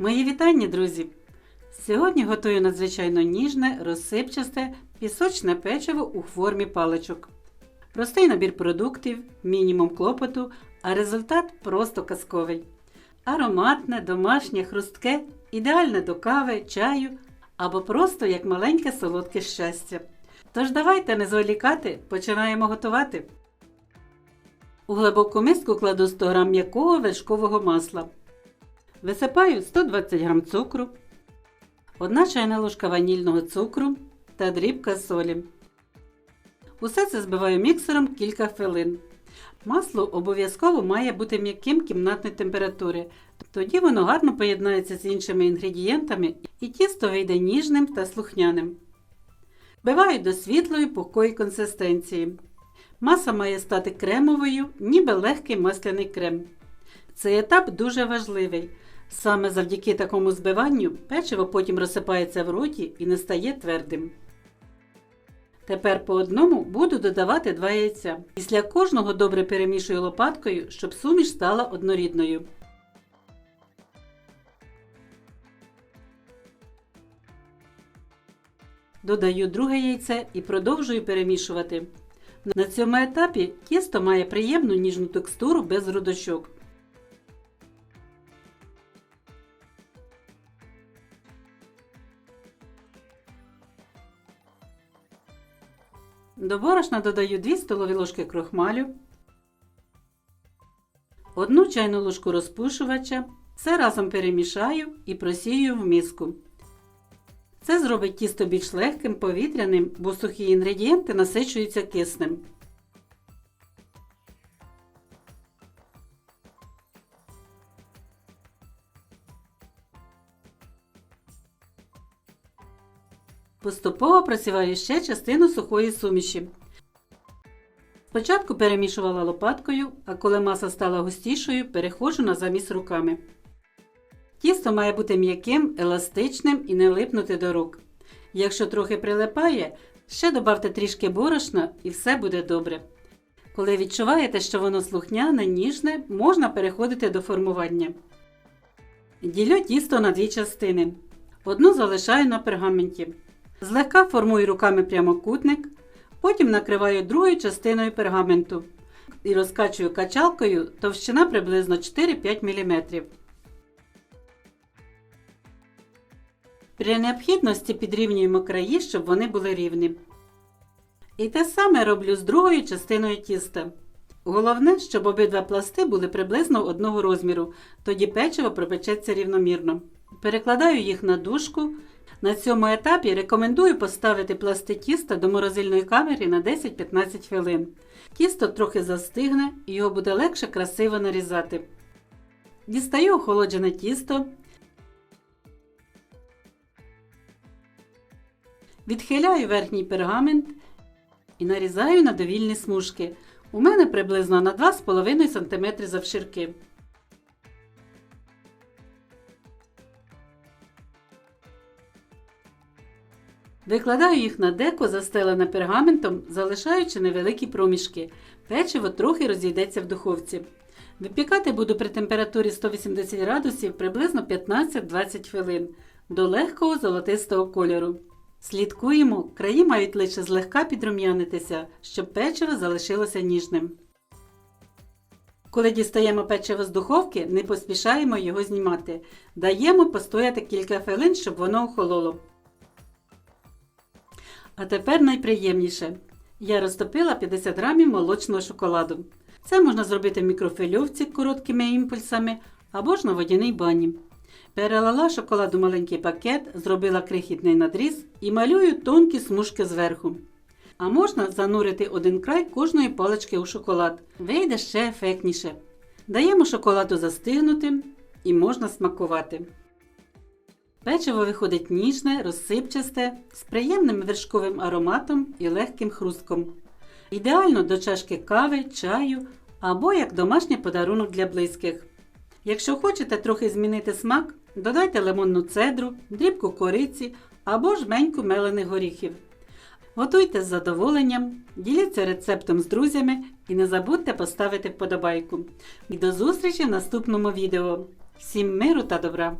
Мої вітання, друзі! Сьогодні готую надзвичайно ніжне, розсипчасте, пісочне печиво у формі паличок. Простий набір продуктів, мінімум клопоту, а результат просто казковий. Ароматне, домашнє, хрустке, ідеальне до кави, чаю або просто як маленьке солодке щастя. Тож давайте не зволікати, починаємо готувати. У глибоку миску кладу 100 г м'якого вершкового масла. Висипаю 120 г цукру, 1 чайна ложка ванільного цукру та дрібка солі. Усе це збиваю міксером кілька хвилин. Масло обов'язково має бути м'яким кімнатної температури. Тоді воно гарно поєднається з іншими інгредієнтами і тісто вийде ніжним та слухняним. Вбиваю до світлої пухкої консистенції. Маса має стати кремовою, ніби легкий масляний крем. Цей етап дуже важливий. Саме завдяки такому збиванню печиво потім розсипається в роті і не стає твердим. Тепер по одному буду додавати два яйця. Після кожного добре перемішую лопаткою, щоб суміш стала однорідною. Додаю друге яйце і продовжую перемішувати. На цьому етапі тісто має приємну ніжну текстуру без грудочок. До борошна додаю 2 столові ложки крохмалю, 1 чайну ложку розпушувача. Все разом перемішаю і просію в миску. Це зробить тісто більш легким, повітряним, бо сухі інгредієнти насичуються киснем. Поступово просіваю ще частину сухої суміші. Спочатку перемішувала лопаткою, а коли маса стала густішою, переходжу на заміс руками. Тісто має бути м'яким, еластичним і не липнути до рук. Якщо трохи прилипає, ще додавте трішки борошна і все буде добре. Коли відчуваєте, що воно слухняне, ніжне, можна переходити до формування. Ділю тісто на дві частини. Одну залишаю на пергаменті. Злегка формую руками прямокутник, потім накриваю другою частиною пергаменту і розкачую качалкою товщина приблизно 4-5 мм. При необхідності підрівнюємо краї, щоб вони були рівні. І те саме роблю з другою частиною тіста. Головне, щоб обидва пласти були приблизно одного розміру, тоді печиво пропечеться рівномірно. Перекладаю їх на дужку. На цьому етапі рекомендую поставити пласти тіста до морозильної камери на 10-15 хвилин. Тісто трохи застигне і його буде легше красиво нарізати. Дістаю охолоджене тісто. Відхиляю верхній пергамент і нарізаю на довільні смужки. У мене приблизно на 2,5 см завширки. Викладаю їх на деко, застелене пергаментом, залишаючи невеликі проміжки. Печиво трохи розійдеться в духовці. Випікати буду при температурі 180 градусів приблизно 15-20 хвилин до легкого золотистого кольору. Слідкуємо, краї мають лише злегка підрум'янитися, щоб печиво залишилося ніжним. Коли дістаємо печиво з духовки, не поспішаємо його знімати. Даємо постояти кілька хвилин, щоб воно охололо. А тепер найприємніше. Я розтопила 50 грамів молочного шоколаду. Це можна зробити в мікрофильовці короткими імпульсами або ж на водяній бані. Перелила шоколад у маленький пакет, зробила крихітний надріз і малюю тонкі смужки зверху. А можна занурити один край кожної палички у шоколад. Вийде ще ефектніше. Даємо шоколаду застигнути і можна смакувати. Печиво виходить ніжне, розсипчасте, з приємним вершковим ароматом і легким хрустком. Ідеально до чашки кави, чаю або як домашній подарунок для близьких. Якщо хочете трохи змінити смак, додайте лимонну цедру, дрібку кориці або жменьку мелених горіхів. Готуйте з задоволенням, діліться рецептом з друзями і не забудьте поставити вподобайку. І до зустрічі в наступному відео. Всім миру та добра!